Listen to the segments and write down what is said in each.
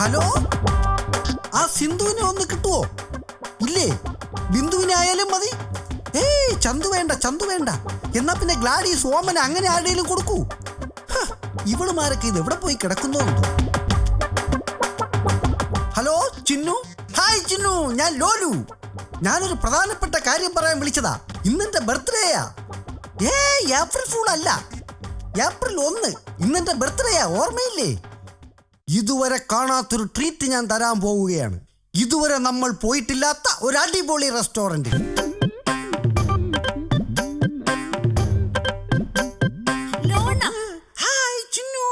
Hello? ആ സിന്ധുവിനെ ഒന്ന് കിട്ടുവോ? ഇല്ലേ? ബിന്ദുവിനെ ആയാലും മതി. ഏയ് ചന്തു വേണ്ട ചന്തു വേണ്ട. എന്നാ പിന്നെ ഗ്ലാഡി ഓമന അങ്ങനെ ആരുടെയും കൊടുക്കൂ? ഇവൾ ഇവളുമാരൊക്കെ ഇത് എവിടെ പോയി കിടക്കുന്നോ ഹലോ ചിന്നു? ഹായ് ചിന്നു. ഞാൻ ലോലു. ഞാനൊരു പ്രധാനപ്പെട്ട കാര്യം പറയാൻ വിളിച്ചതാ. ഇന്നെന്റെ ബർത്ത്ഡേയാ. ഏ ഏപ്രിൽ ഫൂൾ അല്ല. ഏപ്രിൽ ഒന്ന്. ഇന്നെന്റെ ബർത്ത്ഡേയാ ഓർമ്മയില്ലേ? ഇതുവരെ കാണാത്തൊരു ട്രീറ്റ് ഞാൻ തരാൻ പോവുകയാണ്. ഇതുവരെ നമ്മൾ പോയിട്ടില്ലാത്ത ഒരു അടിപൊളി ചിന്നു.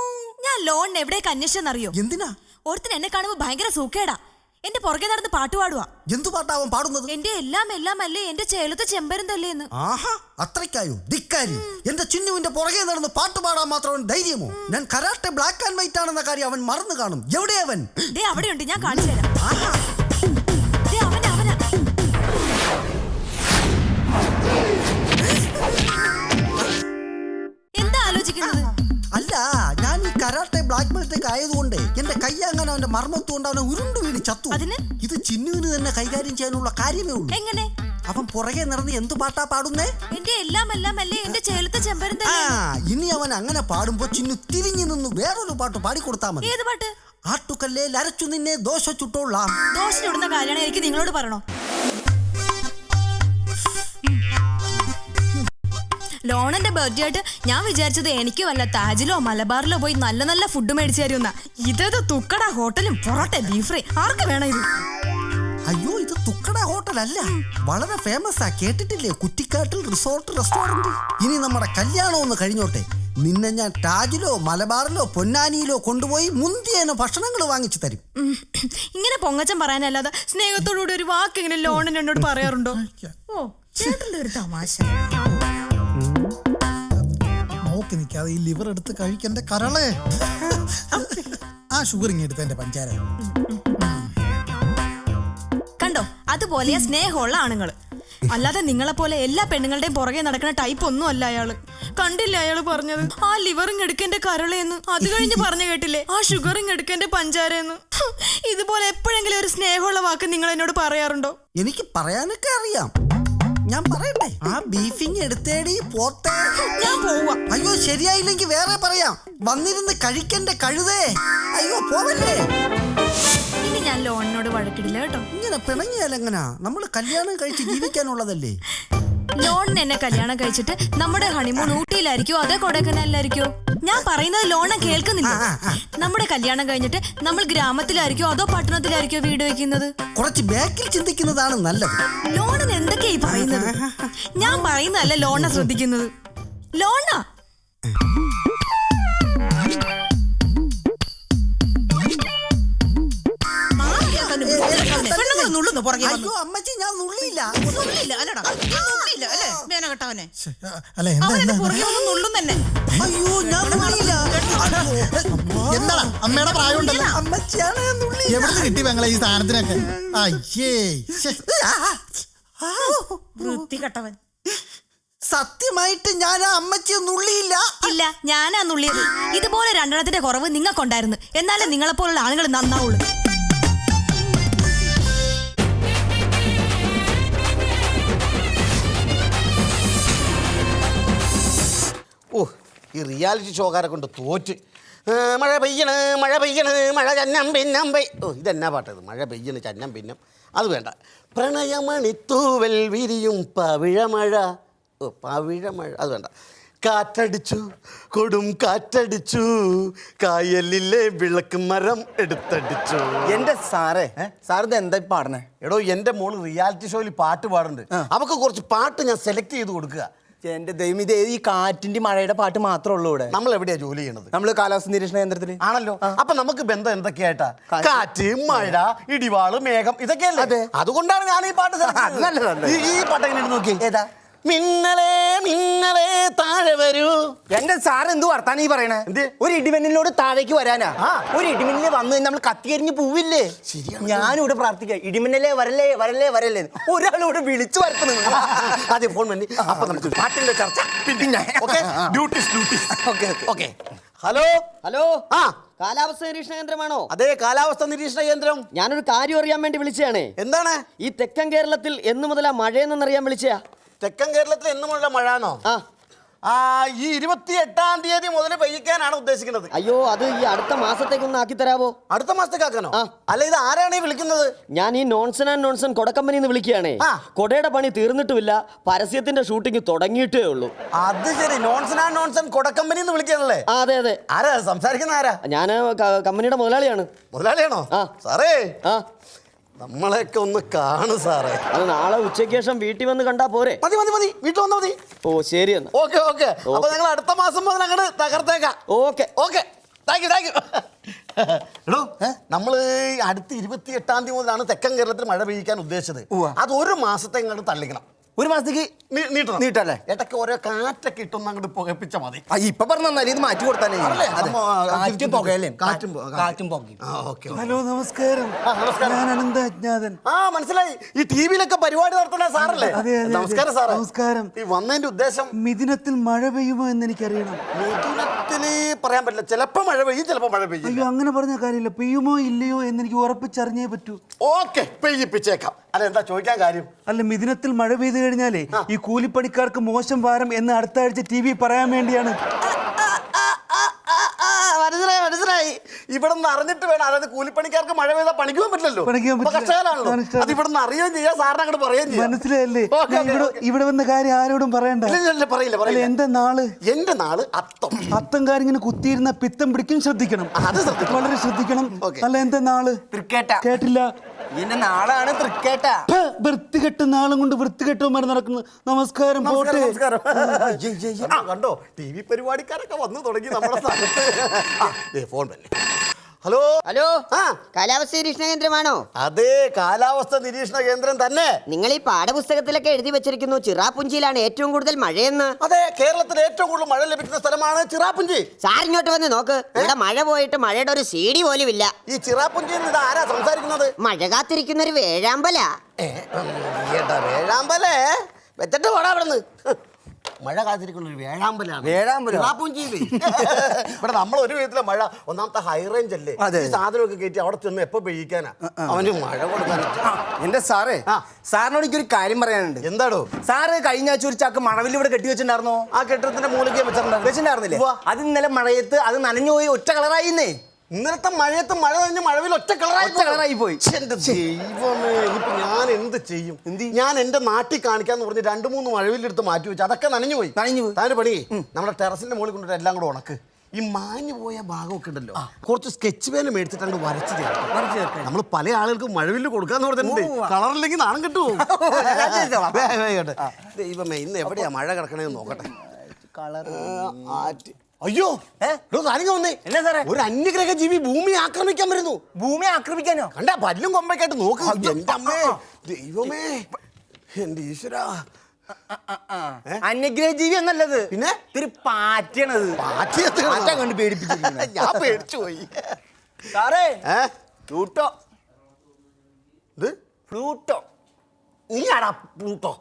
ഞാൻ ലോണിന് എവിടേക്ക് അന്വേഷിച്ചെന്നറിയോ? എന്തിനാ? ഒരുത്തിന് എന്നെ കാണുമ്പോ ഭയങ്കര സൂക്കേടാ. എന്റെ പുറകെ നടന്ന് പാട്ട് പാടുവാ. എന്തു പാട്ടാവും പാടുന്നത്? എന്റെ എല്ലാം എല്ലാം അല്ലേ? എന്റെ ചേലത്തെ ചെമ്പരും തല്ലേന്ന് ആഹാ അത്രയ്ക്കായോ? ധിക്കാരി എന്റെ ചിന്നുവിന്റെ പുറകെ നടന്ന് പാട്ട് പാടാൻ മാത്രം അവൻ ധൈര്യമോ? ഞാൻ കരാട്ടെ ബ്ലാക്ക് ആൻഡ് വൈറ്റ് ആണെന്ന കാര്യം അവൻ മറന്നു കാണും. എവിടെ അവൻ? ദേ അവിടെയുണ്ട്. ഞാൻ കാണിച്ചു തരാം. കരാട്ടെ ബ്ലാക്ക് ബെൽറ്റൊക്കെ ആയതുകൊണ്ട് എന്റെ കൈ അങ്ങനെ അവന്റെ മർമ്മത്ത് കൊണ്ട് അവനെ ഉരുണ്ടു വീണ് ചത്തു. അതിന്? ഇത് ചിന്നുവിന് തന്നെ കൈകാര്യം ചെയ്യാനുള്ള കാര്യമേ ഉള്ളൂ. എങ്ങനെ? അവൻ പുറകെ നടന്ന് എന്തു പാട്ടാ പാടുന്നേ? എന്റെ എല്ലാം എല്ലാം അല്ലേ എന്റെ ചേലത്തെ ചെമ്പരും ആ ഇനി അവൻ അങ്ങനെ പാടുമ്പോ ചിന്നു തിരിഞ്ഞു നിന്ന് വേറൊരു പാട്ട് പാടിക്കൊടുത്താ മതി. ഏത് പാട്ട്? ആട്ടുകല്ലേ ലരച്ചു നിന്നെ ദോശ ചുട്ടോളാം. ദോശ ചുടുന്ന കാര്യമാണ് എനിക്ക് നിങ്ങളോട് പറയണോ? ലോണന്റെ ബർത്ത്ഡേ ആയിട്ട് ഞാൻ വിചാരിച്ചത് എനിക്ക് വല്ല താജിലോ മലബാറിലോ പോയി നല്ല നല്ല ഫുഡ് മേടിച്ചു തരുന്ന ഇതത് തുക്കട ഹോട്ടലും പൊറോട്ട ബീഫ് ഫ്രൈ. ആർക്ക് വേണം ഇത്? അയ്യോ ഇത് തുക്കട ഹോട്ടൽ അല്ല. വളരെ ഫേമസ് ആ. കേട്ടിട്ടില്ലേ? കുറ്റിക്കാട്ടിൽ റിസോർട്ട് റെസ്റ്റോറന്റ് ഇനി നമ്മുടെ കല്യാണം ഒന്ന് കഴിഞ്ഞോട്ടെ. നിന്നെ ഞാൻ ടാജിലോ മലബാറിലോ പൊന്നാനിയിലോ കൊണ്ടുപോയി മുന്തിയേന ഭക്ഷണങ്ങൾ വാങ്ങിച്ചു തരും. ഇങ്ങനെ പൊങ്ങച്ചം പറയാനല്ലാതെ സ്നേഹത്തോടുകൂടി ഒരു വാക്ക് ഇങ്ങനെ എന്നോട് പറയാറുണ്ടോ? ഓ ചേട്ടന്റെ ഒരു തമാശ. നോക്കി നിൽക്കാതെ ഈ ലിവർ എടുത്ത് കഴിക്കണ്ട കരളേ. ആ ഷുഗർ ഇങ്ങ് എടുത്ത എന്റെ പഞ്ചാര. കണ്ടോ? അതുപോലെ സ്നേഹമുള്ള ആണുങ്ങൾ. അല്ലാതെ നിങ്ങളെ പോലെ എല്ലാ പെണ്ണുങ്ങളുടെയും പുറകെ നടക്കുന്ന ടൈപ്പ് ഒന്നും അല്ല അയാൾ. കണ്ടില്ല അയാൾ പറഞ്ഞത്? ആ ലിവറിങ് എടുക്കേണ്ട കരളേന്ന്. അത് കഴിഞ്ഞ് പറഞ്ഞു കേട്ടില്ലേ? ആ ഷുഗറിങ് എടുക്കേണ്ട പഞ്ചാരയെന്ന് ഇതുപോലെ എപ്പോഴെങ്കിലും ഒരു സ്നേഹമുള്ള വാക്ക് നിങ്ങൾ എന്നോട് പറയാറുണ്ടോ? എനിക്ക് പറയാനൊക്കെ അറിയാം. ഞാൻ പറയട്ടെ? ആ ബീഫിങ് എടുത്തേടി പോത്തേ. ഞാൻ പോവുക അയ്യോ ശരിയായില്ലെങ്കിൽ വേറെ പറയാം. വന്നിരുന്ന് കഴിക്കണ്ട കഴുതേ. അയ്യോ പോവല്ലേ? ഇനി ഞാൻ ലോണിനോട് വഴക്കിടില്ല കേട്ടോ. ഇങ്ങനെ പിണങ്ങിയാലെങ്ങനാ നമ്മൾ കല്യാണം കഴിച്ച് ജീവിക്കാനുള്ളതല്ലേ? ലോണിന് എന്നെ കല്യാണം കഴിച്ചിട്ട് നമ്മുടെ ഹണിമൂൺ ഊട്ടിയിലായിരിക്കോ? അതേ കൊടൈക്കനാലിലായിരിക്കോ? ഞാൻ പറയുന്നത് ലോണ കേൾക്കുന്നില്ല. നമ്മുടെ കല്യാണം കഴിഞ്ഞിട്ട് നമ്മൾ ഗ്രാമത്തിലായിരിക്കോ? അതോ പട്ടണത്തിലായിരിക്കോ വീട് വെക്കുന്നത് കുറച്ച് ബാക്കിൽ ചിന്തിക്കുന്നതാണ് നല്ലത്. ലോണിന് എന്തൊക്കെയാ ഈ പറയുന്നത്? ഞാൻ പറയുന്നതല്ല ലോണ ശ്രദ്ധിക്കുന്നത്. ലോണ? നുള്ളുന്നു പുറകെ വന്നു. അയ്യോ അമ്മച്ചി ഞാൻ നുള്ളിയില്ല. നുള്ളില്ല അല്ലടാ. നുള്ളില്ല അല്ലേ? വേന കേട്ടവനെ അല്ല എന്താ അവനെ എന്താ പുറകെ വന്ന് നുള്ളും തന്നെ അയ്യോ ഞാൻ നുള്ളിയില്ല. എന്താ അമ്മയുടെ പ്രായം ഉണ്ടല്ലോ അമ്മച്ചിയാണ് നുള്ളി എവിടുന്ന് കിട്ടി പെങ്ങളെ ഈ സാധനത്തിനൊക്കെ? അയ്യേ ശ്ശെ. വൃത്തി കെട്ടവൻ സത്യമായിട്ട് ഞാൻ ആ അമ്മച്ചിയെ നുള്ളിയില്ല. ഇല്ല ഞാനാ നുള്ളിയത്. ഇതുപോലെ രണ്ടെണ്ണത്തിന്റെ കുറവ് നിങ്ങൾക്കുണ്ടായിരുന്നു. എന്നാലേ നിങ്ങളെപ്പോലുള്ള ആളുകൾ നന്നാവുള്ളൂ. ഈ റിയാലിറ്റി ഷോക്കാരെ കൊണ്ട് തോറ്റ്. മഴ പെയ്യണ് മഴ പെയ്യണ് മഴ ചന്നം പിന്നം പെയ് ഓ ഇതെന്നാ പാട്ടത് മഴ പെയ്യണ് ചന്നം പിന്നം. അത് വേണ്ട. പ്രണയമണിത്തൂവൽ വിരിയും പവിഴമഴ. ഓ പവിഴമഴ. അത് വേണ്ട. കാറ്റടിച്ചു കൊടും കാറ്റടിച്ചു കായലിലെ വിളക്ക് മരം എടുത്തടിച്ചു. എന്റെ സാറേ സാറിത് എന്താ പാടണേ? എടോ എന്റെ മോൾ റിയാലിറ്റി ഷോയിൽ പാട്ട് പാടുന്നുണ്ട്. അവക്ക് കുറച്ച് പാട്ട് ഞാൻ സെലക്ട് ചെയ്ത് കൊടുക്കുക. എന്റെ ദൈവം ഇത് ഈ കാറ്റിന്റെ മഴയുടെ പാട്ട് മാത്രമേ ഉള്ളൂ ഇവിടെ. നമ്മൾ എവിടെയാ ജോലി ചെയ്യണത്? നമ്മൾ കാലാവസ്ഥ നിരീക്ഷണ കേന്ദ്രത്തിൽ. ആണല്ലോ. അപ്പൊ നമുക്ക് ബന്ധം എന്തൊക്കെയായിട്ടാ? കാറ്റ്. മഴ ഇടിവാൾ മേഘം ഇതൊക്കെയല്ലേ? അതെ. അതുകൊണ്ടാണ് ഞാൻ ഈ പാട്ട് ഈ പാട്ട് എങ്ങനെ നോക്കി ഏതാ? മിന്നലേ മിന്നലേ താഴെ വരൂ. എന്റെ സാർ എന്ത് വർത്താനം ഈ പറയണേ? എന്ത്? ഒരു ഇടിമിന്നലിനോട് താഴേക്ക് വരാനാ? ഒരു ഇടിമിന്നൽ വന്നു കഴിഞ്ഞാൽ നമ്മൾ കത്തിക്കരിഞ്ഞ് പോവില്ലേ? ശരിയാണ്. ഞാനിവിടെ പ്രാർത്ഥിക്കാം. ഇടിമിന്നലേ വരല്ലേ വരല്ലേ വരല്ലേ ഒരാളിവിടെ വിളിച്ചു വരത്തുന്നു അതെ ഫോൺ വേണ്ടി അപ്പൊ നമുക്ക് പാട്ടിന്റെ ചർച്ച പിന്നെ. Okay? Duties duties. Okay okay. Okay. Hello? Hello? ആ. കാലാവസ്ഥ നിരീക്ഷണ കേന്ദ്രമാണോ? അതേ കാലാവസ്ഥ നിരീക്ഷണ കേന്ദ്രം. ഞാനൊരു കാര്യം അറിയാൻ വേണ്ടി വിളിച്ചതാണ് എന്താണ്? ഈ തെക്കൻ കേരളത്തിൽ എന്നു മുതലാ മഴയെന്നറിയാൻ വിളിച്ചയാ. തെക്കൻ കേരളത്തിൽ എന്നുമുള്ള മഴയാണോ? ആ. ഈ ഇരുപത്തി എട്ടാം തീയതി മുതൽ പെയ്യിക്കാനാണ് ഉദ്ദേശിക്കുന്നത്. അയ്യോ അത് ഈ അടുത്ത മാസത്തേക്കൊന്ന് ആക്കി തരാവോ? അടുത്ത മാസത്തേക്ക് ആക്കാനോ? അല്ല ഇത് ആരാണ് ഈ വിളിക്കുന്നത്? ഞാൻ ഈ നോൺസൺ ആൻഡ് നോൺസൺ കൊടക്കമ്പനി എന്ന് വിളിക്കുകയാണേ. കൊടയുടെ പണി തീർന്നിട്ടുമില്ല. പരസ്യത്തിന്റെ ഷൂട്ടിംഗ് തുടങ്ങിയിട്ടേ ഉള്ളൂ. അത് ശരി. നോൺസൺ ആൻഡ് നോൺസൺ കൊടക്കമ്പനി എന്ന് വിളിക്കാനല്ലേ അതെ അതെ. ആരാ? സംസാരിക്കുന്ന ആരാ? ഞാൻ കമ്പനിയുടെ മുതലാളിയാണ്. മുതലാളിയാണോ. സാറേ. ആ. നമ്മളെയൊക്കെ ഒന്ന് കാണു സാറേ. അത് നാളെ ഉച്ചയ്ക്ക് ശേഷം വീട്ടിൽ വന്ന് കണ്ടാ പോരെ? മതി മതി മതി. വീട്ടിൽ വന്നാ മതി. ഓ ശരി എന്നാ. Okay okay. അപ്പൊ ഞങ്ങൾ അടുത്ത മാസം മുതൽ അങ്ങോട്ട് തകർത്തേക്കാം. Okay. Okay. Thank you thank you എടോ നമ്മൾ അടുത്ത ഇരുപത്തി എട്ടാം തീയതി മുതലാണ് തെക്കൻ കേരളത്തിൽ മഴ പെയ്യിക്കാൻ ഉദ്ദേശിച്ചത്. അത് ഒരു മാസത്തെ ഇങ്ങോട്ട് തള്ളിക്കണം. ഒരു മാസത്തേക്ക് നീട്ടണം. നീട്ടല്ലേ? ഇടയ്ക്ക് ഓരോ കാറ്റൊക്കെ ഇട്ടൊന്ന് അങ്ങോട്ട് പുകപ്പിച്ച മതി. ആ, ഇപ്പൊ പറഞ്ഞാൽ ഇത് മാറ്റി കൊടുത്താലേ? അതെ. നമ്മ, കാറ്റും പുകയല്ലേ കാറ്റും കാറ്റും പുകയും. ആ ഓക്കെ ഹലോ നമസ്കാരം. നമസ്കാരം. ഞാൻ അനന്ത അജ്ഞാതൻ ആ മനസ്സിലായി. ഈ ടി വിയിലൊക്കെ പരിപാടി നടത്തുന്ന സാറല്ലേ? അതെ, അതെ, അതെ. നമസ്കാരം സാറേ. നമസ്കാരം. ഈ വന്നതിന്റെ ഉദ്ദേശം മിഥുനത്തിൽ മഴ പെയ്യുമോ എന്ന് എനിക്കറിയണം മിഥുനത്തിൽ പറയാൻ പറ്റില്ല. ചിലപ്പോ മഴ പെയ്യും ചിലപ്പോ മഴ പെയ്യും. അയ്യോ അങ്ങനെ പറഞ്ഞ കാര്യമില്ല. പെയ്യുമോ ഇല്ലയോ എന്ന് എനിക്ക് ഉറപ്പിച്ചറിഞ്ഞേ പറ്റൂ. ഓക്കെ പെയ്യിപ്പിച്ചേക്കാം. അല്ല എന്താ ചോദിക്കാൻ കാര്യം? അല്ല മിഥുനത്തിൽ മഴ പെയ്തു കഴിഞ്ഞാലേ ഈ കൂലിപ്പണിക്കാർക്ക് മോശം വാരം എന്ന് അടുത്ത ആഴ്ച ടി വി പറയാൻ വേണ്ടിയാണ്. മനസ്സിലായി മനസ്സിലായി. ഇവിടെ നിന്ന് അറിഞ്ഞിട്ട് വേണം. അതായത് കൂലിപ്പണിക്കാർക്ക് മഴ പെയ്താൽ പറ്റില്ലല്ലോ. പണിക്കാൻ പറ്റില്ല. കഷ്ടകാലാണല്ലോ. കഷ്ടകാലം. അത് ഇവിടെ നിന്ന് അറിയുകയും ചെയ്യാം. സാറിന് അങ്ങോട്ട് പറയുകയും ചെയ്യാം. മനസ്സിലായല്ലേ? ഇവിടെ ഇവിടെ വന്ന കാര്യം ആരോടും പറയണ്ട. പറയില്ല പറയില്ല. എന്റെ നാൾ? എന്റെ നാൾ അത്തം. അത്തം അത്തംകാരിങ്ങനെ കുത്തിയിരുന്ന പിത്തം പിടിക്കും ശ്രദ്ധിക്കണം. അത്. വളരെ ശ്രദ്ധിക്കണം. അല്ല എന്റെ നാൾ? കേട്ടില്ല. ഇതിന്റെ നാളാണ് തൃക്കേട്ട. വൃത്തി കെട്ട നാളും കൊണ്ട് വൃത്തികെട്ടവന്മാർ നടക്കുന്നു. നമസ്കാരം പോട്ടെ. നമസ്കാരം, നമസ്കാരം. ആ, കണ്ടോ? ടി വി പരിപാടിക്കാരൊക്കെ വന്നു തുടങ്ങി നമ്മുടെ സ്ഥലത്ത്. ആ, ദേ, ഫോൺ തന്നെ ഹലോ? ഹലോ? ആ കാലാവസ്ഥ നിരീക്ഷണ കേന്ദ്രമാണോ? അതെ കാലാവസ്ഥ നിരീക്ഷണ കേന്ദ്രം തന്നെ. നിങ്ങൾ ഈ പാഠപുസ്തകത്തിലൊക്കെ എഴുതി വെച്ചിരിക്കുന്നു ചിറാപുഞ്ചിയിലാണ് ഏറ്റവും കൂടുതൽ മഴയെന്ന്. അതെ കേരളത്തിൽ ഏറ്റവും കൂടുതൽ മഴ ലഭിക്കുന്ന സ്ഥലമാണ് ചിറാപുഞ്ചി. സാർ ഇങ്ങോട്ട് വന്ന് നോക്ക്. ഇവിടെ മഴ പോയിട്ട് മഴയുടെ ഒരു സീഡി പോലും ഇല്ല. ഈ ചിറാപുഞ്ചിയിൽ നിന്ന് ഇത് ആരാ സംസാരിക്കുന്നത്? മഴ കാത്തിരിക്കുന്ന ഒരു വേഴാമ്പല വേഴാമ്പലേ? വെച്ചിട്ട് പോടാ അവിടെ നിന്ന് മഴ കാത്തിരിക്കുന്ന ഒരു വേഴാമ്പലാണ്. വേഴാമ്പലം? ചിറാപ്പുഞ്ചിയിലേ. ഇവിടെ നമ്മൾ ഒരു വിധത്തിലെ മഴ ഒന്നാമത്തെ ഹൈ റേഞ്ച് അല്ലേ? അതെ. ഈ സാധനമൊക്കെ കയറ്റി അവിടെ ചെന്ന് എപ്പോ പെയ്യിക്കാനാ? അവന് മഴ കൊടുക്കാൻ എന്റെ സാറേ ആ. സാറിനോട് എനിക്കൊരു കാര്യം പറയാനുണ്ട്. എന്താടോ? സാറ് കഴിഞ്ഞ ആഴ്ച ഒരു ചാക്ക് മണവിൽ ഇവിടെ കെട്ടി വെച്ചിട്ടുണ്ടായിരുന്നോ? ആ കെട്ടിടത്തിന്റെ മൂലിക വെച്ചിട്ടുണ്ടായിരുന്നു. വെച്ചിട്ടുണ്ടായിരുന്നില്ലേ? ഉവ്വ. അത് ഇന്നലെ മഴയത്ത് അത് നനഞ്ഞു പോയി ഒറ്റ കളറായിന്നേ ഇന്നലത്തെ മഴയത്ത് മഴ കഴിഞ്ഞ മഴവിൽ ഒറ്റ കളറായി കളറായി പോയി. എന്റെ ദൈവമേ ഇപ്പൊ ഞാൻ എന്ത് ചെയ്യും? ഞാൻ എന്റെ നാട്ടിൽ കാണിക്കാന്ന് പറഞ്ഞ് രണ്ട് മൂന്ന് മഴവിലെടുത്ത് മാറ്റി വെച്ചു അതൊക്കെ നനഞ്ഞു പോയി. നനഞ്ഞു പോയി. താൻ പണി നമ്മുടെ ടെറസിന്റെ മുകളിൽ കൊണ്ടിട്ട് എല്ലാം കൂടെ ഉണക്ക്. ഈ മാഞ്ഞു പോയ ഭാഗമൊക്കെ ഉണ്ടല്ലോ. കുറച്ച് സ്കെച്ച് പേന മേടിച്ചിട്ട് അങ്ങ് വരച്ച് ചേർക്കാം. നമ്മൾ പല ആളുകൾക്കും മഴവിൽ കൊടുക്കാന്ന് പറഞ്ഞിട്ടുണ്ട്. കളറില്ലെങ്കിൽ നാണം കിട്ടുമോ ദൈവമേ ഇന്ന് എവിടെയാ മഴ കിടക്കണേന്ന് നോക്കട്ടെ. കളർ ആറ്റ്. അയ്യോ താനിങ്ങ് വന്നേ. എന്നാ സാറേ? ഒരു അന്യഗ്രഹ ജീവി ഭൂമി ആക്രമിക്കാൻ വരുന്നു. ഭൂമി ആക്രമിക്കാനോ? കണ്ട പല്ലും കൊമ്പൊക്കെയായിട്ട് നോക്ക്. എന്റെ അമ്മേ ദൈവമേ. എന്റെ ഈശ്വര. അന്യഗ്രഹ ജീവി എന്നല്ലത് പിന്നെ? ഇത്തിരി പാറ്റയാണത്. പാറ്റ കണ്ട് പേടിപ്പിച്ചു ഞാൻ പേടിച്ചു പോയി. സാറേ ഏ? ഫ്ലൂട്ടോ. ഇത്? ഫ്ലൂട്ടോ. നീ ആടാ പൂട്ടോ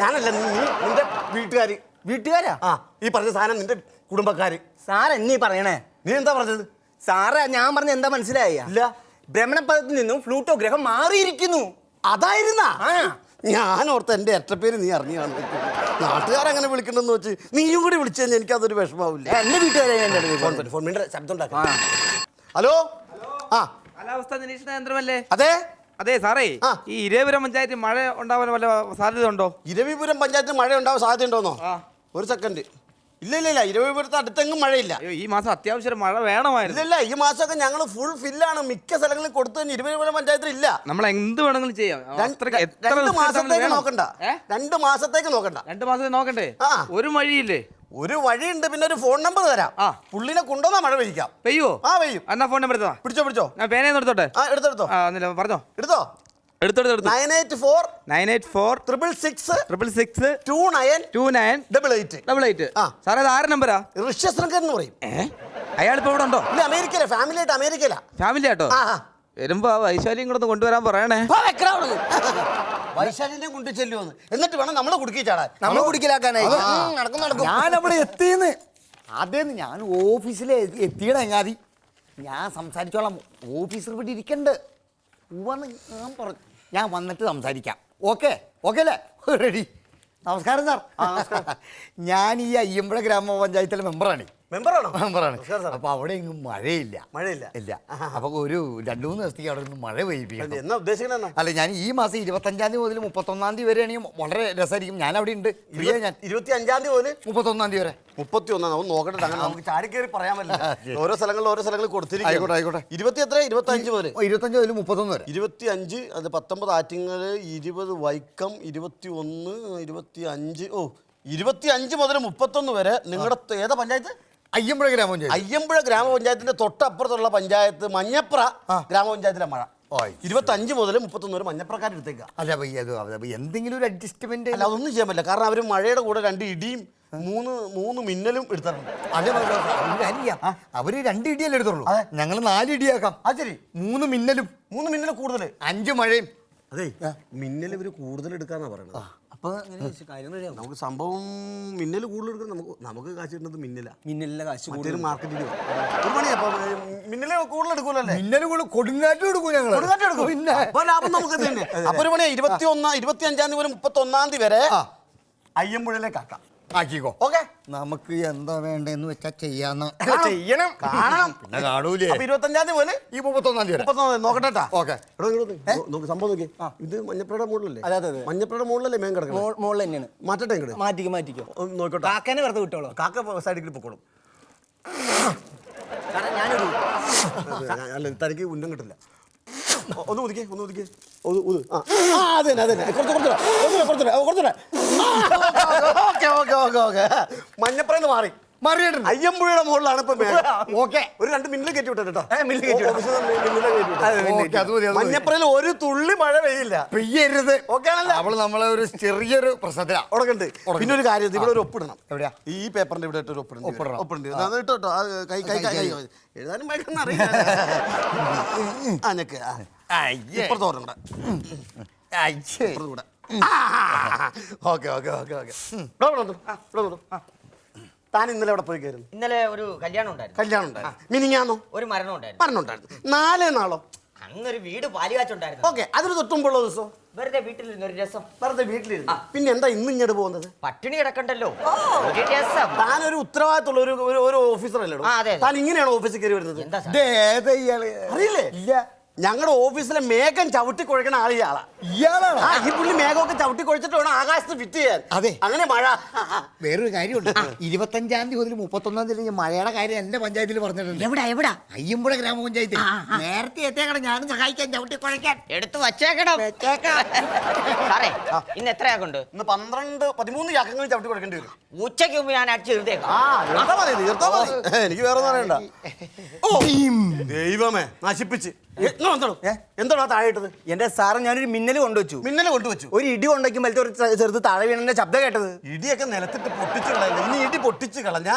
ഞാനല്ല നീ നിന്റെ വീട്ടുകാര്. വീട്ടുകാരാ? ആ ഈ പറഞ്ഞ സാധനം നിന്റെ കുടുംബക്കാര്. സാർ എന്നീ പറയണേ. നീ എന്താ പറഞ്ഞത്? സാറേ ഞാൻ പറഞ്ഞ എന്താ മനസ്സിലായ? ഇല്ല. ഭ്രമണപഥത്തിൽ നിന്നും ഫ്ലൂട്ടോ ഗ്രഹം മാറിയിരിക്കുന്നു. അതായിരുന്നാ? ആ. ഞാൻ ഓർത്ത എന്റെ എട്ടപ്പേര് നീ അറിഞ്ഞു നാട്ടുകാരങ്ങനെ വിളിക്കണ്ടെന്ന് വെച്ച് നീയും കൂടി വിളിച്ചു കഴിഞ്ഞാൽ എനിക്ക് അതൊരു വിഷമാവില്ല എന്റെ വീട്ടുകാരെ ഫോൺ ശബ്ദം ഉണ്ടാക്കാം. ഹലോ? ആ. കാലാവസ്ഥ നിരീക്ഷണ കേന്ദ്രമല്ലേ അതെ? അതെ സാറേ ഈ ഇരവിപുരം പഞ്ചായത്തിൽ മഴ ഉണ്ടാവാൻ വല്ല സാധ്യത ഉണ്ടോ ഇരവിപുരം പഞ്ചായത്തിൽ മഴ ഉണ്ടാവാൻ സാധ്യത ഉണ്ടോന്നോ ഒരു സെക്കൻഡ് ഇല്ല ഇല്ല ഇല്ല ഇരവിപുരത്ത് അടുത്തെങ്ങും മഴയില്ല. അയ്യോ ഈ മാസം അത്യാവശ്യം മഴ വേണമായിരുന്നു. ഇല്ല ഈ മാസമൊക്കെ ഞങ്ങൾ ഫുൾ ഫില്ലാണ് മിക്ക സ്ഥലങ്ങളിൽ കൊടുത്തു ഇരുപതിപുരം പഞ്ചായത്തിൽ ഇല്ല. നമ്മൾ എന്ത് വേണമെങ്കിലും ചെയ്യാം. രണ്ട് മാസത്തേക്ക് നോക്കണ്ട? രണ്ട് മാസത്തേക്ക് നോക്കണ്ട. രണ്ട് മാസത്തേക്ക് നോക്കണ്ടേ? ഒരു മഴയില്ലേ ഒരു വഴിയുണ്ട് പിന്നെ ഒരു ഫോൺ നമ്പർ തരാം. ആ. പുള്ളിനെ കൊണ്ടുവന്നാ മഴ പെയ്യിക്കാം. പെയ്യോ ആ പെയ്യും. എന്നാ ഫോൺ നമ്പർ എടുത്തോ? പിടിച്ചോ പിടിച്ചോ. ഞാൻ പേനയൊന്നും എടുത്തോട്ടെ? ആ എടുത്തെടുത്തോ ആ പറഞ്ഞോ. എടുത്തോ? എടുത്തോട്ട് എടുത്തു nine eight four nine eight four triple six triple six two nine two nine double eight double eight. ആ. സാറേ ഇത് ആരുടെ നമ്പരാ? ഋഷ്യശൃംഖൻ എന്ന് പറയും. ഇവിടെ ഉണ്ടോ? ഇല്ല അമേരിക്കയില. ഫാമിലി ആയിട്ട് അമേരിക്കയിലാ. ഫാമിലി ആട്ടോ? ആ ആ. വരുമ്പോ ആ വൈശാലിയും കൂടെ ഒന്ന് കൊണ്ടുവരാൻ പറയണേ. പോ, വെക്കടാ അവിടുന്ന്. വൈശാലിനെ കൊണ്ട് ചെല്ലുമെന്ന് എന്നിട്ട് വേണം നമ്മളെ കുടുക്കി ചാടാൻ. നമ്മൾ കുടിക്കലാക്കാനായി. നടക്കും നടക്കും. ഞാൻ അവിടെ എത്തിന്ന്. അതേന്ന് ഞാൻ ഓഫീസിലെ എത്തിയുടെ എങ്ങാതി. ഞാൻ സംസാരിച്ചോളാം. ഓഫീസർ ഇവിടെ ഇരിക്കണ്ട്. ഞാൻ പറഞ്ഞു. ഞാൻ വന്നിട്ട് സംസാരിക്കാം. ഓക്കെ? ഓക്കെ അല്ലേ റെഡി. നമസ്കാരം സാർ. ഞാൻ ഈ അയ്യമ്പഴ ഗ്രാമപഞ്ചായത്തിലെ മെമ്പറാണ് മെമ്പറാണോ മെമ്പറാണ് അപ്പൊ അവിടെ എങ്ങും മഴയില്ല. മഴയില്ല. ഇല്ല. അപ്പൊ ഒരു രണ്ടു മൂന്ന് ദിവസത്തേക്ക് അവിടെ നിന്ന് മഴ പെയ്യിപ്പിക്കണം. എന്നാ ഉദ്ദേശിക്കണ അല്ല ഞാൻ ഈ മാസം ഇരുപത്തഞ്ചാം തീയതി മുതൽ മുപ്പത്തൊന്നാം തീയതി വരെയാണെങ്കിൽ വളരെ രസമായിരിക്കും. ഞാൻ അവിടെ ഉണ്ട്. ഫ്രീയാ ഞാൻ. ഇരുപത്തി അഞ്ചാം തീയതി മുതൽ മുപ്പത്തൊന്നാം തീയതി വരെ. മുപ്പത്തി ഒന്നാം നമുക്ക് നോക്കട്ടെ അങ്ങനെ നമുക്ക് ചാടി കയറി പറയാൻ പറ്റില്ല. ഓരോ സ്ഥലങ്ങളിൽ ഓരോ സ്ഥലങ്ങളിൽ ആയിക്കോട്ടെ, ആയിക്കോട്ടെ. കൊടുത്തിരിക്കും ഇരുപത്തി എത്ര ഇരുപത്തി അഞ്ച് മുതൽ ഇരുപത്തഞ്ച് മുതൽ മുപ്പത്തൊന്ന് വരെ. ഇരുപത്തി അഞ്ച് അത് പത്തൊമ്പത് ആറ്റിങ്ങൽ ഇരുപത് വൈക്കം ഇരുപത്തി ഒന്ന് ഇരുപത്തി അഞ്ച് ഓ ഇരുപത്തി അഞ്ച് മുതൽ മുപ്പത്തൊന്ന് വരെ നിങ്ങളുടെ ഏതാ പഞ്ചായത്ത്? അയ്യമ്പഴ ഗ്രാമപഞ്ചായത്ത്. അയ്യമ്പുഴ ഗ്രാമപഞ്ചായത്തിന്റെ തൊട്ടപ്പുറത്തുള്ള പഞ്ചായത്ത് മഞ്ഞപ്ര ഗ്രാമപഞ്ചായത്തിലെ മഴ. ആയി. ഇരുപത്തി അഞ്ച് മുതൽ മുപ്പത്തൊന്ന് വരെ മഞ്ഞപ്രക്കാരെടുത്തേക്ക അല്ല എന്തെങ്കിലും ഒരു അഡ്ജസ്റ്റ്മെന്റ് അല്ല അതൊന്നും ചെയ്യാൻ പറ്റില്ല. കാരണം അവർ മഴയുടെ കൂടെ രണ്ട് ഇടിയും മൂന്ന് മൂന്ന് മിന്നലും എടുത്തിട്ടുണ്ട്. അവർ രണ്ട് ഇടിയല്ലേ എടുത്തുള്ളൂ. ഞങ്ങൾ നാല് ഇടിയാക്കാം. അത് ശരി. മൂന്ന് മിന്നലും. മൂന്ന് മിന്നലും കൂടുതൽ അഞ്ച് മഴയും. അതെ. മിന്നൽ ഇവർ കൂടുതൽ എടുക്കാന്നാ പറയുന്നത് അപ്പൊ നമുക്ക് സംഭവം മിന്നൽ കൂടുതൽ എടുക്കണം. നമുക്ക് നമുക്ക് കാശ് കിട്ടുന്നത് മിന്നല. മിന്നലിലെ കാശ് മറ്റൊരു മാർക്കറ്റിൽ ഒരു അപ്പൊ മിന്നൽ കൂടുതൽ എടുക്കൂലല്ലേ? മിന്നലും കൂടെ കൊടുങ്കാറ്റും എടുക്കും ഞങ്ങൾ കൊടുങ്കാറ്റ് എടുക്കും. പിന്നെ അപ്പൊ ലാഭം നമുക്ക് തന്നെ. അപ്പൊ ഒരു പണിയാ ഇരുപത്തി ഒന്ന് ഇരുപത്തി അഞ്ചാം തീയതി മുതൽ മുപ്പത്തി ഒന്നാം തീയതി വരെ അയ്യമ്പുഴയിലേക്ക് ആക്കാം. ആക്കിക്കോ. ഓക്കെ. നമുക്ക് എന്താ വേണ്ടെന്ന് വെച്ചാ ചെയ്യാന്ന്. ചെയ്യണം. കാണണം പിന്നെ കാണൂലേ. അപ്പൊ ഇരുപത്തഞ്ചാം തീയതി പോലെ ഈ മുപ്പത്തൊന്നാം തീയതി മുപ്പത്തൊന്ന് നോക്കട്ടെ ഓക്കെ. ഇങ്ങോട്ട് നോക്ക്. നോക്ക് സംഭവം നോക്കി. ഇത് മഞ്ഞപ്പുഴയുടെ മുകളിലല്ലേ അതെ, അതെ, അതെ. മഞ്ഞപ്പുഴയുടെ മുകളിലല്ലേ മേൻ കിടക്കുന്നത് മുകളിൽ തന്നെയാണ്. മാറ്റട്ടെ ഇങ്ങോട്ട് മാറ്റിക്കോ മാറ്റിക്കോ. നോക്കട്ടെ. കാക്കനെ വെറുതെ വിട്ടോളൂ. കാക്ക സൈഡിൽ പൊക്കോളും. കാരണം ഞാനൊരു അല്ല തനിക്ക് ഉന്നം കിട്ടില്ല. ഒന്ന് ഒതുക്കി ഒന്ന് ഒതുക്കി. ആ. മഞ്ഞപ്പുറന്ന് മാറി. മറിയിട്ടുണ്ട് അയ്യമ്പുഴയുടെ മുകളിലാണ് ഇപ്പൊ. ഓക്കെ. ഒരു രണ്ട് മിന്നിൽ കയറ്റി വിട്ടോ. കേട്ടോ. മഞ്ഞപ്പുറയിൽ ഒരു തുള്ളി മഴ പെയ്യില്ല. പെയ്യരുത്. ഓക്കെ ആണല്ലോ? അവൾ നമ്മളെ ഒരു ചെറിയൊരു പ്രശ്നത്തിലാ. ഉടക്കുണ്ട് പിന്നെ ഒരു കാര്യം ഇവിടെ ഒരു ഒപ്പിടണം. എവിടെയാ? ഈ പേപ്പറിന്റെ ഇവിടെ ഒരു ഒപ്പിടണം. ഒപ്പിടണം. ഒപ്പിടണ്ട്. അത് ഇട്ടോ കൈ കൈ കൈ എഴുതാനും വായിക്കാനും അറിയില്ല. ആ. അയ്യേ. ഇപ്പുറത്ത് അയ്യേ. കൂടെ. Okay okay okay okay. ഇവിടെ ഇവിടെ വന്നോ. താൻ ഇന്നലെ അവിടെ പോയി കയറുന്നു? ഇന്നലെ ഒരു കല്യാണം ഉണ്ടായിരുന്നു. കല്യാണം ഉണ്ടായിരുന്നു. മിനിങ്ങാന്നോ? ഒരു മരണം ഉണ്ടായിരുന്നു. മരണം ഉണ്ടായിരുന്നു. നാലേ നാളോ? അന്നൊരു വീട് പാലുകാച്ചുണ്ടായിരുന്നു. ഓക്കെ അതിന് തൊട്ടുമ്പോഴുള്ള ദിവസം? വെറുതെ വീട്ടിലിരുന്ന് ഒരു രസം. വെറുതെ വീട്ടിലിരുന്നു. പിന്നെ എന്താ ഇന്ന് ഇങ്ങോട്ട് പോകുന്നത്? പട്ടിണി കിടക്കണ്ടല്ലോ. ഒരു രസം. താനൊരു ഉത്തരവാദിത്തമുള്ള ഒരു ഒരു- ഒരു ഓഫീസർ അല്ലേ. താൻ ഇങ്ങനെയാണ് ഓഫീസിൽ കയറി വരുന്നത്? അറിയില്ലേ? ഇല്ല. ഞങ്ങളുടെ ഓഫീസിലെ മേഘം ചവിട്ടി കുഴക്കണ ആൾ ഇയാളാ. ഇയാളാണോ? ആ ഈ പുള്ളി മേഘമൊക്കെ ചവിട്ടി കുഴച്ചിട്ട് വേണം ആകാശത്ത് ഫിറ്റ് ചെയ്യാൻ. അതെ. അങ്ങനെ മഴ. വേറൊരു കാര്യമുണ്ട്. ഇരുപത്തഞ്ചാം തീയതി മുതൽ മുപ്പത്തൊന്നാം തീയതി ഈ മഴയുടെ കാര്യം എന്റെ പഞ്ചായത്തിൽ പറഞ്ഞിട്ടുണ്ട്. എവിടെ എവിടെ? അയ്യമ്പുഴ ഗ്രാമപഞ്ചായത്തിൽ. നേരത്തെ എത്തേക്കണം ഞാനും സഹായിക്കാൻ ചവിട്ടി കുഴയ്ക്കാൻ എടുത്തു വച്ചേക്കണം. സാറേ ഇന്ന് എത്രയാക്കുണ്ട്? ഇന്ന് പന്ത്രണ്ട് പതിമൂന്ന് ചാക്കങ്ങൾ ചവിട്ടി കൊടുക്കേണ്ടി വരും. ഉച്ചയ്ക്ക് മുമ്പ് ഞാൻ അടിച്ചു തീർത്തേക്കാം. ആ തീർത്താ മതി തീർത്താ മതി. എനിക്ക് വേറെ ഒന്നും അറിയണ്ട. ഓ ദൈവമേ നശിപ്പിച്ച്. ഏ, താഴെട്ടത് എന്റെ സാറ് ഞാനൊരു മിന്നൽ കൊണ്ടുവച്ചു. മിന്നൽ കൊണ്ടുവച്ചു? ഒരു ഇടി കൊണ്ടുവയ്ക്കുമ്പോൾ ഒരു ചെറുത് താഴെ വീണന്റെ ശബ്ദം കേട്ടത്. ഇടിയൊക്കെ നിലത്തിട്ട് പൊട്ടിച്ചു കളയില്ല ഇനി ഇടി പൊട്ടിച്ച് കളഞ്ഞ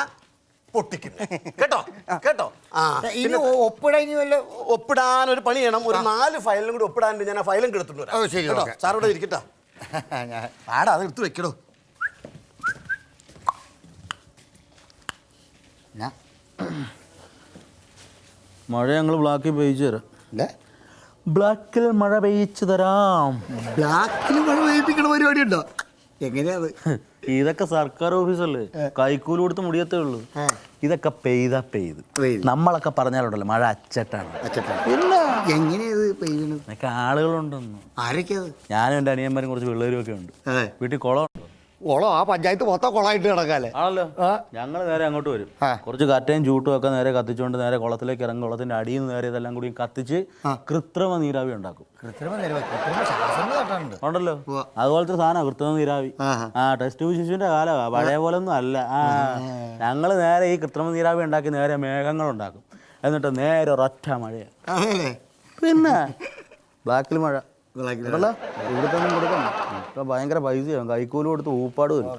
പൊട്ടിക്കും കേട്ടോ? കേട്ടോ? ആ. ഇനി പിന്നെ ഇനി വല്ല ഒപ്പിടാൻ ഒരു പണി ചെയ്യണം. ഒരു നാല് ഫയലും കൂടി ഒപ്പിടാൻ ഞാൻ ആ ഫയലും എടുത്തിട്ട് ഓ, ശരി, കേട്ടോ? ഇവിടെ ഇരിക്കട്ടോ. ഞാൻ ആടാ അത് എടുത്ത് വെക്കടോ. മഴ ഞങ്ങൾ ബ്ലാക്കിൽ പെയ്ച്ചു തരാം. ഇല്ലേ? ബ്ലാക്കിൽ മഴ പെയ്ച്ചു തരാം. ബ്ലാക്കിൽ മഴ പെയ്യിപ്പിക്കണ പരിപാടി ഉണ്ടോ എങ്ങനെയാ അത് ഇതൊക്കെ സർക്കാർ ഓഫീസല്ലേ? കൈക്കൂലി കൊടുത്ത് മുടിയത്തേ ഉള്ളൂ. ഇതൊക്കെ പെയ്താ പെയ്ത്. നമ്മളൊക്കെ പറഞ്ഞാലുണ്ടല്ലോ മഴ അച്ചട്ടാണ്. അച്ചട്ടാ എങ്ങനെയാ ഇത് പെയ്യണത്? എന്നൊക്കെ ആളുകളുണ്ടെന്ന്. ആരൊക്കെയാ ഞാനും എന്റെ അനിയന്മാരും കുറച്ച് പിള്ളേരും ഒക്കെ ഉണ്ട് വീട്ടിൽ കുളം ഉണ്ടോ ആ പഞ്ചായത്ത് മൊത്തം കൊളായിട്ട് കിടക്കാല്ലേ? ആണല്ലോ. ഞങ്ങൾ നേരെ അങ്ങോട്ട് വരും. കുറച്ച് കറ്റയും ചൂട്ടും ഒക്കെ നേരെ കത്തിച്ചുകൊണ്ട് നേരെ കുളത്തിലേക്ക് ഇറങ്ങും. കുളത്തിന്റെ അടിയിൽ നിന്ന് നേരെ ഇതെല്ലാം കൂടി കത്തിച്ച് കൃത്രിമ നീരാവി ഉണ്ടാക്കും. കൃത്രിമ ഉണ്ടല്ലോ. അതുപോലത്തെ സാധനം കൃത്രിമ നീരാവി. ആ. ടെസ്റ്റ് ശിശുവിന്റെ കാലമാ പഴയ പോലെ ഒന്നും അല്ല. ആ. ഞങ്ങൾ നേരെ ഈ കൃത്രിമ നീരാവി ഉണ്ടാക്കി നേരെ മേഘങ്ങൾ ഉണ്ടാക്കും. എന്നിട്ട് നേരെ ഒരൊറ്റ മഴയാ. പിന്നെ ബ്ലാക്കിൽ മഴ? ഇവിടുത്തെ ഇപ്പൊ ഭയങ്കര പൈസ കൈക്കൂലി കൊടുത്ത് ഊപ്പാട് വരും.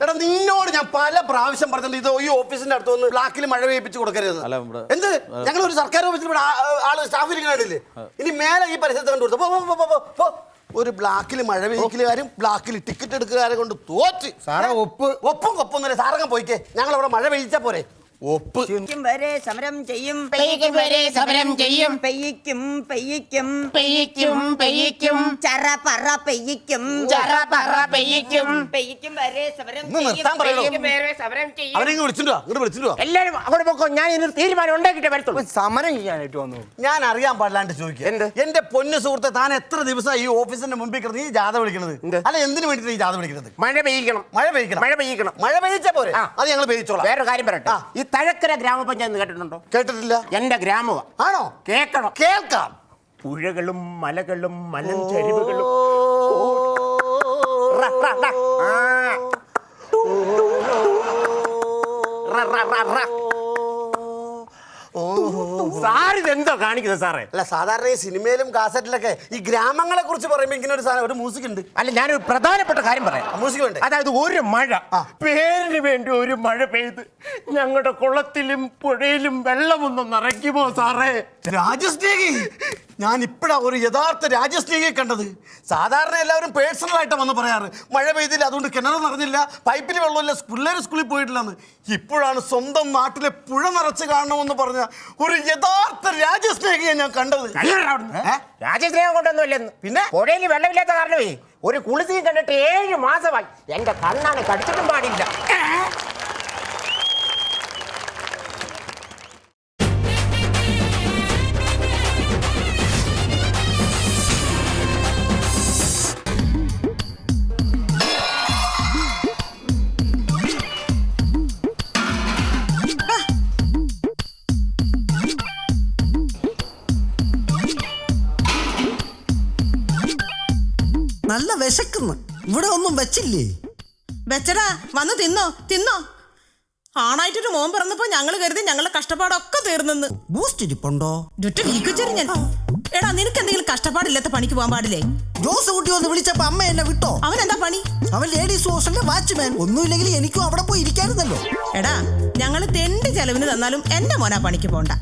എടാ, നിന്നോട് ഞാൻ പല പ്രാവശ്യം പറഞ്ഞിട്ടുണ്ട് ഇത് ഈ ഓഫീസിന്റെ അടുത്ത് വന്ന് ബ്ലാക്കിൽ മഴ പെയ്പ്പിച്ച് കൊടുക്കരുത് അല്ല, ഇവിടെ- എന്ത്? ഞങ്ങൾ ഒരു സർക്കാർ ഓഫീസിൽ ഇവിടെ ആ- ആൾ സ്റ്റാഫ് ഇരിക്കണില്ലേ ഇനി മേലെ ഈ പരിസരത്ത് കണ്ടു കൊടുത്തു. പോ, പോ, പോ, പോ, പോ. ഒരു ബ്ലാക്കിൽ മഴ പെയ്ക്കലുകാരും ബ്ലാക്കിൽ ടിക്കറ്റ് എടുക്കുകാരെ കൊണ്ട് തോറ്റ്. സാറേ ഒപ്പ്. ഒപ്പം കൊപ്പൊന്നുമില്ല. സാറങ്ങ് പോയിക്കേ. ഞങ്ങൾ അവിടെ മഴ പെയ്യിച്ചാ പോരെ. ഒപ്പ്. പെയ്യിക്കും വരെ സമരം ചെയ്യും. പെയ്യിക്കും വരെ സമരം ചെയ്യും. പെയ്യിക്കും പെയ്യിക്കും പെയ്യിക്കും പെയ്യിക്കും ചറ പറ പെയ്യിക്കും ചറ പറ പെയ്യിക്കും പെയ്യിക്കും വരെ സമരം ഒന്ന് നിർത്താൻ പറയണോ? പെയ്യിക്കും വരെ സമരം ചെയ്യും. അവരെങ്ങ് വിളിച്ചിട്ടോ ഇങ്ങോട്ട് വിളിച്ചിട്ടോ എല്ലാരും അങ്ങോട്ട് പോക്കോ. ഞാൻ ഇതിനൊരു തീരുമാനം ഉണ്ടാക്കിയിട്ട് വരത്തുള്ളൂ. സമരം ചെയ്യാനായിട്ട് വന്നു. ഞാൻ അറിയാൻ പാടില്ലാണ്ട് ചോദിക്കുക എന്ത്? എന്റെ പൊന്നു സുഹൃത്തെ താൻ എത്ര ദിവസം ഈ ഓഫീസിന്റെ മുമ്പിൽ കിടന്ന് ഈ ജാഥ വിളിക്കുന്നത്? അല്ല എന്തിനു വേണ്ടിയിട്ട് ഈ ജാഥ വിളിക്കുന്നത്? മഴ പെയ്യിക്കണം. മഴ പെയ്യിക്കണം. മഴ പെയ്യിക്കണം. മഴ പെയ്യിച്ചാ പോരെ? ആ. അത് ഞങ്ങൾ പെയ്യിച്ചോളാം. വേറൊരു കാര്യം പറയട്ടെ. ആ. ഈ തഴക്കര ഗ്രാമപഞ്ചായത്ത് കേട്ടിട്ടുണ്ടോ? കേട്ടിട്ടില്ല. എന്റെ ഗ്രാമമാണ് ആണോ? കേൾക്കണം. കേൾക്കാം. പുഴകളും മലകളും മലം ചരിവുകളും. റ, റ, റ. ആ. റ, റ, റ, റ. സാർ ഇതെന്തോ കാണിക്കുന്നത് സാറേ? അല്ല സാധാരണ ഈ സിനിമയിലും കാസറ്റിലൊക്കെ ഈ ഗ്രാമങ്ങളെ കുറിച്ച് പറയുമ്പോൾ ഇങ്ങനെ ഒരു സാധനം ഒരു മ്യൂസിക് ഉണ്ട്. അല്ല ഞാനൊരു പ്രധാനപ്പെട്ട കാര്യം പറയാം. മ്യൂസിക് ഉണ്ട് അതായത് ഒരു മഴ പേരിന് വേണ്ടി ഒരു മഴ പെയ്ത് ഞങ്ങളുടെ കുളത്തിലും പുഴയിലും വെള്ളമൊന്നും നിറയ്ക്കുമോ സാറേ? രാജസ്നേഹി ഞാൻ ഇപ്പോഴാ ഒരു യഥാർത്ഥ രാജസ്നേഹിയെ കണ്ടത്. സാധാരണ എല്ലാവരും പേഴ്സണൽ ആയിട്ട് വന്ന് പറയാറ്. മഴ പെയ്തില്ല അതുകൊണ്ട് കിണർ നിറഞ്ഞില്ല പൈപ്പിൽ വെള്ളമില്ല പിള്ളേർ സ്കൂളിൽ പോയിട്ടില്ലെന്ന്. ഇപ്പോഴാണ് സ്വന്തം നാട്ടിലെ പുഴ നിറച്ച് കാണണമെന്ന് പറഞ്ഞ ഒരു യഥാർത്ഥ രാജസ്നേഹിയെ ഞാൻ കണ്ടത്? രാജസ്നേഹം കൊണ്ടൊന്നുമില്ലെന്ന് പിന്നെ? പുഴയിൽ വെള്ളമില്ലാത്ത കാരണമേ ഒരു കുളിസിയും കണ്ടിട്ട് ഏഴ് മാസമായി. എന്റെ കണ്ണാണ് കടിച്ചിട്ടും പാടില്ല. വിശക്കുന്നു. ഇവിടെ ഒന്നും വെച്ചില്ലേ? വെച്ചടാ വന്ന് തിന്നോ തിന്നോ. ആണായിട്ടൊരു മോൻ പറഞ്ഞപ്പോ ഞങ്ങൾ കരുതി ഞങ്ങളുടെ കഷ്ടപ്പാടൊക്കെ തീർന്നെന്ന്. ബൂസ്റ്റ് ഇരിപ്പുണ്ടോ? വീക്കുചെറിഞ്ഞൻ എടാ നിനക്ക് എന്തെങ്കിലും കഷ്ടപ്പാടില്ലാത്ത പണിക്ക് പോകാൻ പാടില്ലേ? ജോസ് കുട്ടി ഒന്ന് വിളിച്ചപ്പോ അമ്മ എന്നെ വിട്ടോ? അവൻ എന്താ പണി? അവൻ ലേഡീസ് ഹോസ്റ്റലിന്റെ വാച്ച്മാൻ ഒന്നുമില്ലെങ്കിൽ എനിക്കും അവിടെ പോയി ഇരിക്കാറുണ്ടല്ലോ എടാ ഞങ്ങൾ തെണ്ടി ചെലവിന് തന്നാലും എന്റെ മോനാ പണിക്ക് പോണ്ട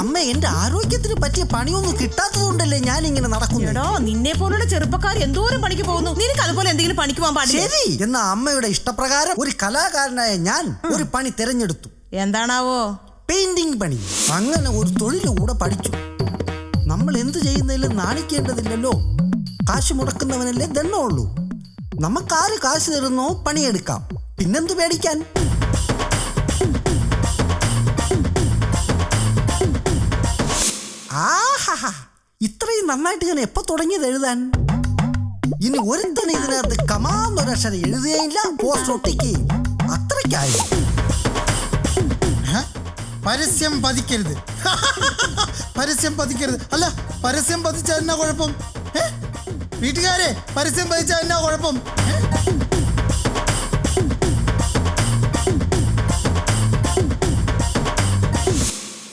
അമ്മ എന്റെ ആരോഗ്യത്തിന് പറ്റിയ പണിയൊന്നും കിട്ടാത്തതുകൊണ്ടല്ലേ ഞാൻ ഇങ്ങനെ നടക്കുന്നത് എടോ നിന്നെ പോലുള്ള ചെറുപ്പക്കാർ എന്തോരം പണിക്ക് പോകുന്നു? നിനക്ക് അതുപോലെ എന്തെങ്കിലും പണിക്ക് പോകാൻ പാടില്ല? ശരി എന്ന അമ്മയുടെ ഇഷ്ടപ്രകാരം ഒരു കലാകാരനായ ഞാൻ ഒരു പണി തിരഞ്ഞെടുത്തു. എന്താണാവോ? പെയിന്റിംഗ് പണി. അങ്ങനെ ഒരു തൊഴിൽ കൂടെ പഠിച്ചു. നമ്മൾ എന്ത് ചെയ്യുന്നതിലും നാണിക്കേണ്ടതില്ലല്ലോ. കാശ് മുടക്കുന്നവനല്ലേ ദണ്ണമുള്ളൂ നമുക്കാര് കാശ് തരുന്നോ? പണിയെടുക്കാം. പിന്നെന്ത് പേടിക്കാൻ? നന്നായിട്ട് ഞാൻ എപ്പോ തുടങ്ങിയത് എഴുതാൻ? ഇനി തന്നെ ഇതിനകത്ത് കമാന്നൊരക്ഷരം എഴുതുകയില്ല പോസ്റ്റ് ഒട്ടിക്ക്. അത്രയ്ക്കായി? പരസ്യം പതിക്കരുത്. പരസ്യം പതിക്കരുത്. അല്ല പരസ്യം പതിച്ചാൽ എന്നാ കുഴപ്പം? വീട്ടുകാരെ പരസ്യം പതിച്ചാൽ എന്നാ കുഴപ്പം?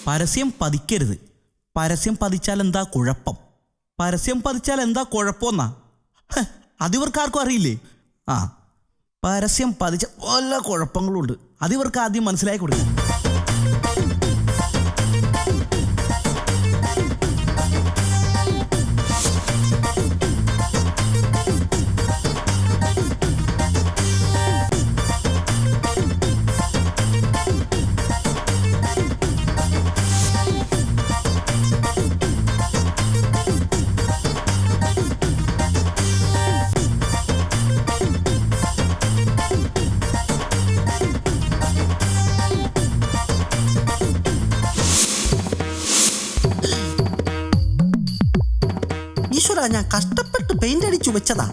പരസ്യം പതിക്കരുത്. പരസ്യം പതിച്ചാൽ എന്താ കുഴപ്പം? പരസ്യം പതിച്ചാൽ എന്താ കുഴപ്പമെന്നാ? അതിവർക്കാർക്കും അറിയില്ലേ? ആ പരസ്യം പതിച്ച പല കുഴപ്പങ്ങളുണ്ട്. അതിവർക്ക് ആദ്യം മനസ്സിലാക്കി കൊടുക്കും. ഞാൻ കഷ്ടപ്പെട്ട് പെയിന്റ് അടിച്ചു വെച്ചതാ.